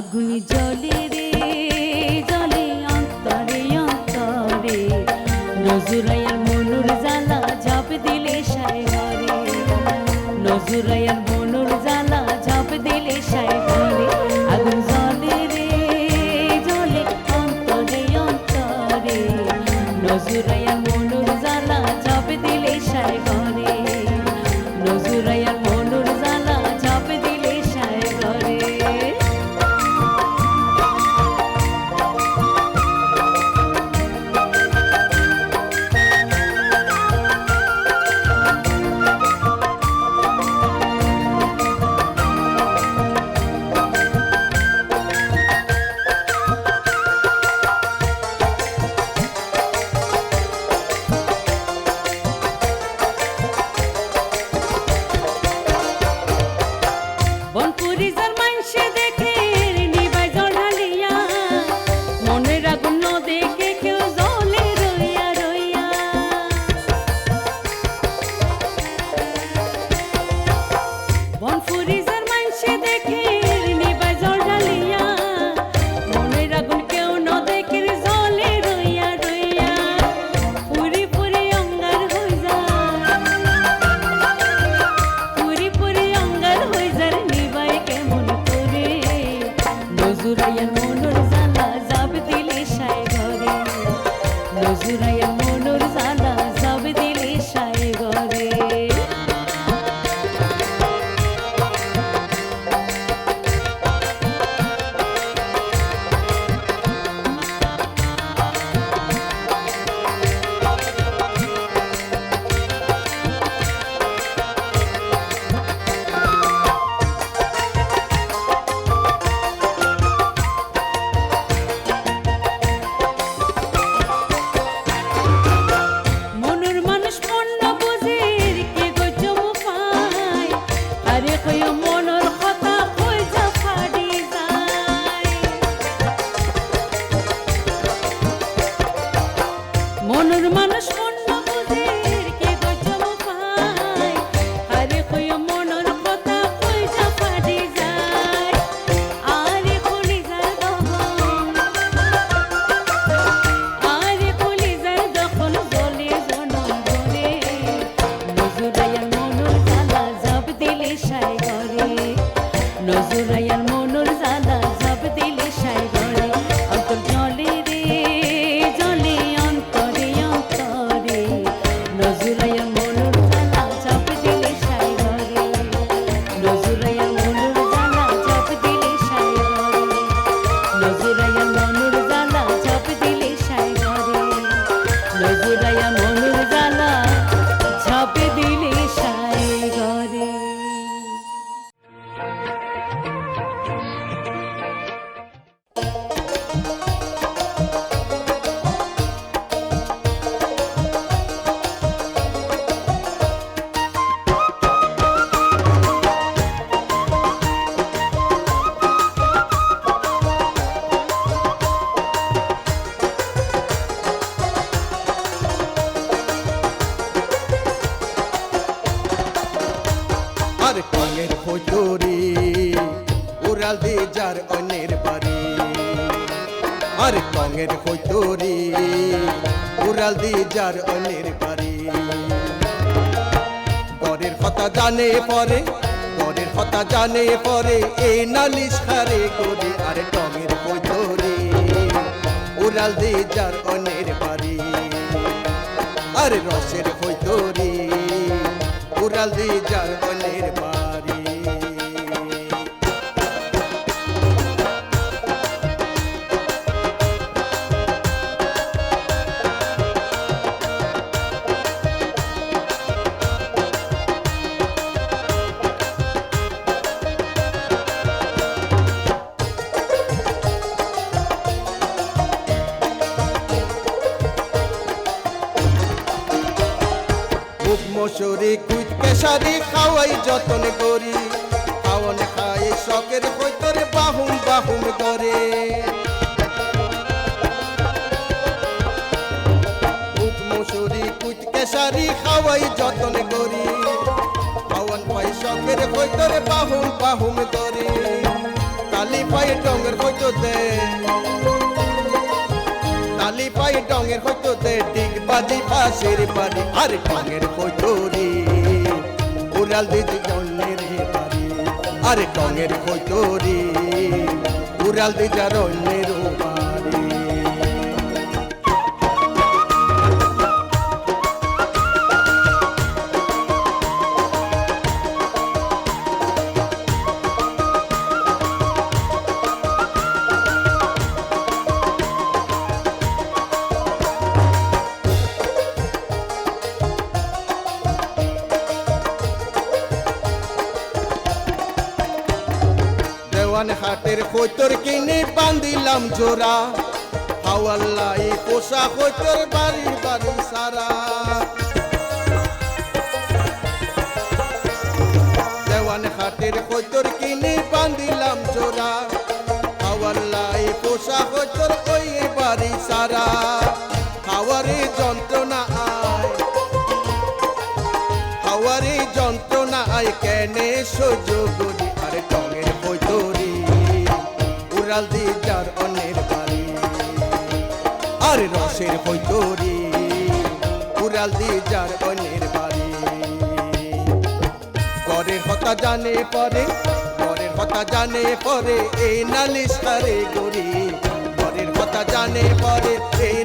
আগুনি জলে রে জলে অন্তরে অন্তরে। নজুরায়ার মনুর জ্বালা ঝাঁপ দিলে সাইবারে হরে নজুরায়ার মনুর জ্বালা ঝাঁপ দিলে সাইবারে অন্যের ফটরি উড়াল দি যার অন্যের বাড়ি। আর কঙের ফটরি উড়াল দি যার অন্যের বাড়ি। গরের কথা জানে পরে, গরের কথা জানে পরে, এই নালিশ খারে করে আর টঙের ফটরি উড়াল দি যার অন্যের বাড়ি। আর রসের ফটরি উড়াল দি যার মশুরি খাওয়াই যতন করি। খাওয়ান খাই শখের হইতরে বাহুম বাহুম করে। মশুরি কুইত কেশারি খাওয়াই যতন করি। খাওয়ান পাই শখের হইতরে বাহুম বাহুম করে। কালি পাই ডঙ্গের হইতো দে তালি পাই ডঙের হইতো দে ডিগ বাজি, ফাঁসের বাড়ি আর ডঙের হইতো উড়াল দিদি জন্মের হে বাড়ি। আরে টঙের হইতো রে উড়াল দিদার অন্যের বাড়ি। হাটের কৈতর কিনে বান্দিলাম জোড়া। হাওয়াল্লাই পোষা কৈতর বাড়ি বাড়ি সারা। দেওয়ান হাটের কৈতর কিনে বান্দিলাম জোড়া। হাওয়াল্লাই পোষা কৈতর ওই বাড়ি সারা। হাওয়ারে যন্ত্রণা আয়। হাওয়ারে যন্ত্রণা আয়, কেনে সজগরি আর দি যার অন্যের বাড়ি। আর রসের বৈতরি উড়াল দি যার অন্যের বাড়ি। গরের হতা জানে পরে ঘরের হতা জানে পরে এই নালিশ করে গরি গরের হতা জানে পরে এই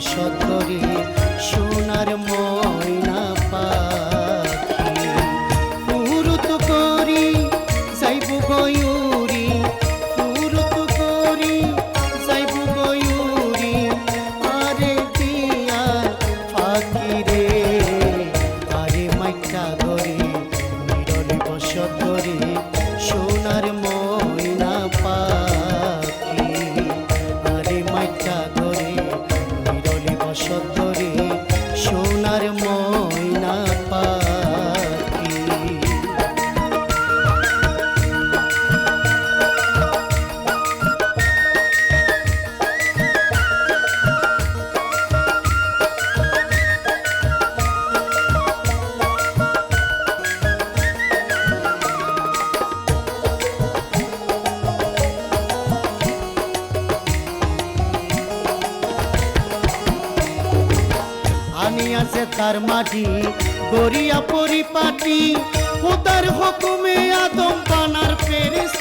সৎ কাটি গড়িয়া পরিপাটি হুতার হকুমে আদম পানার পেরেছে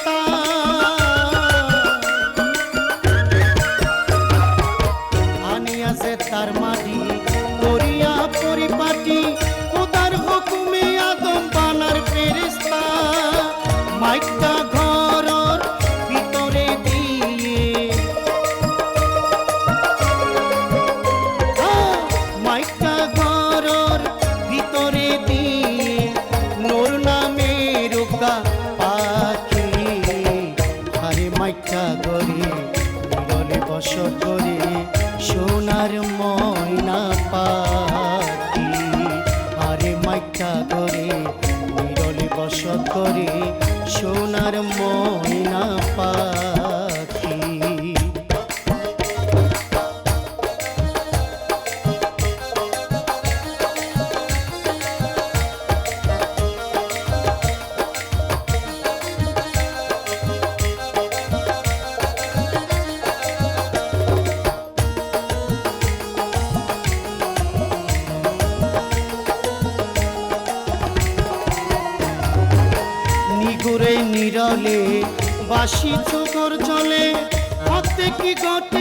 হাসি চোখর চলে কি ঘটে?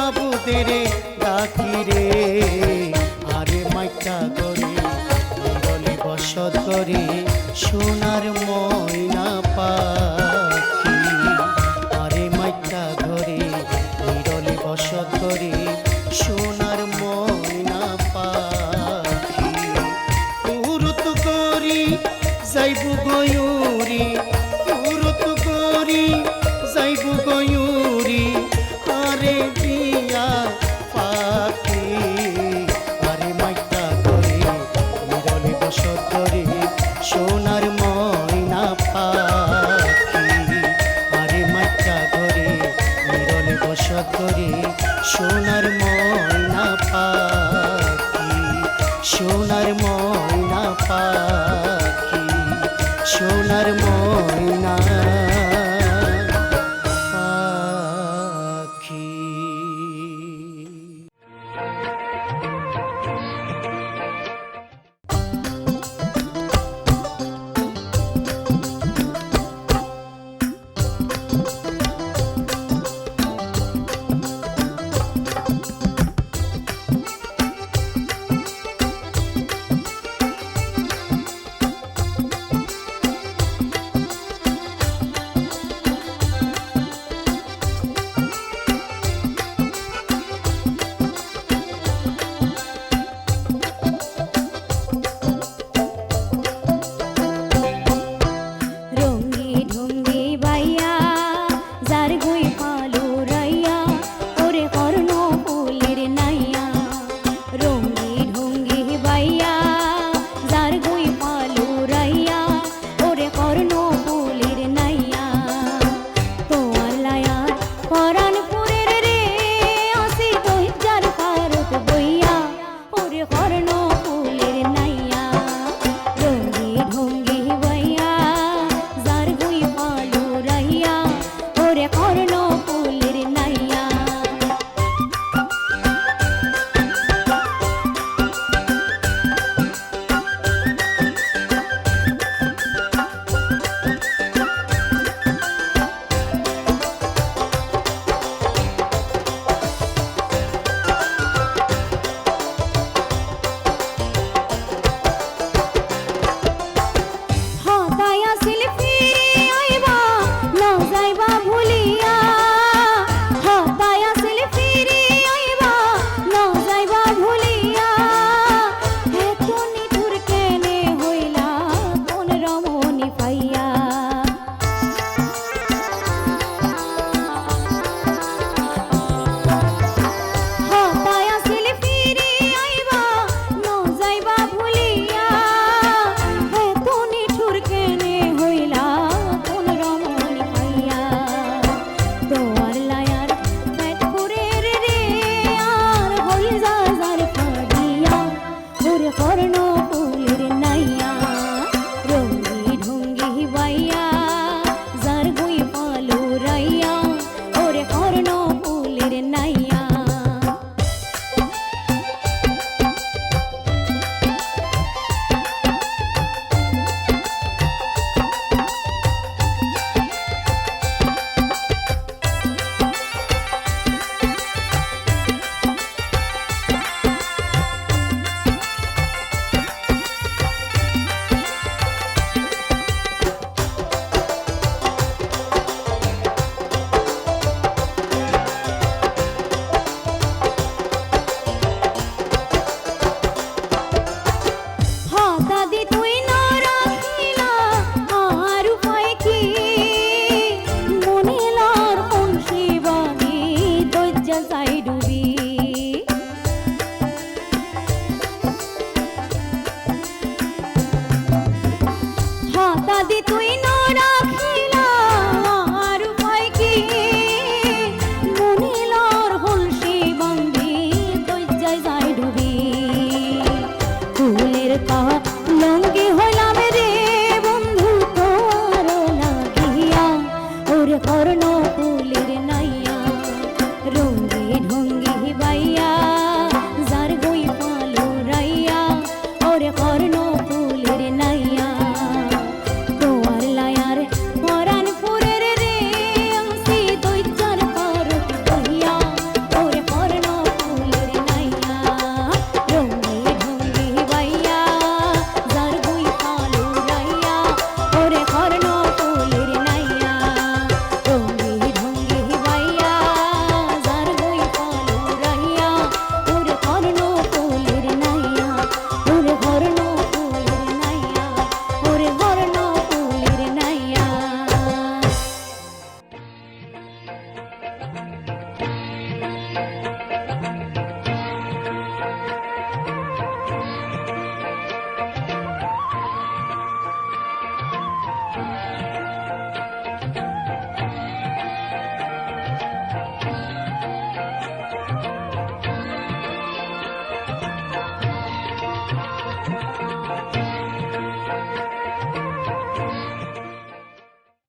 বাবুদের রাখি রে। আরে মাইটা করে বসত করে সোনার ময়না পা করে সোনার মা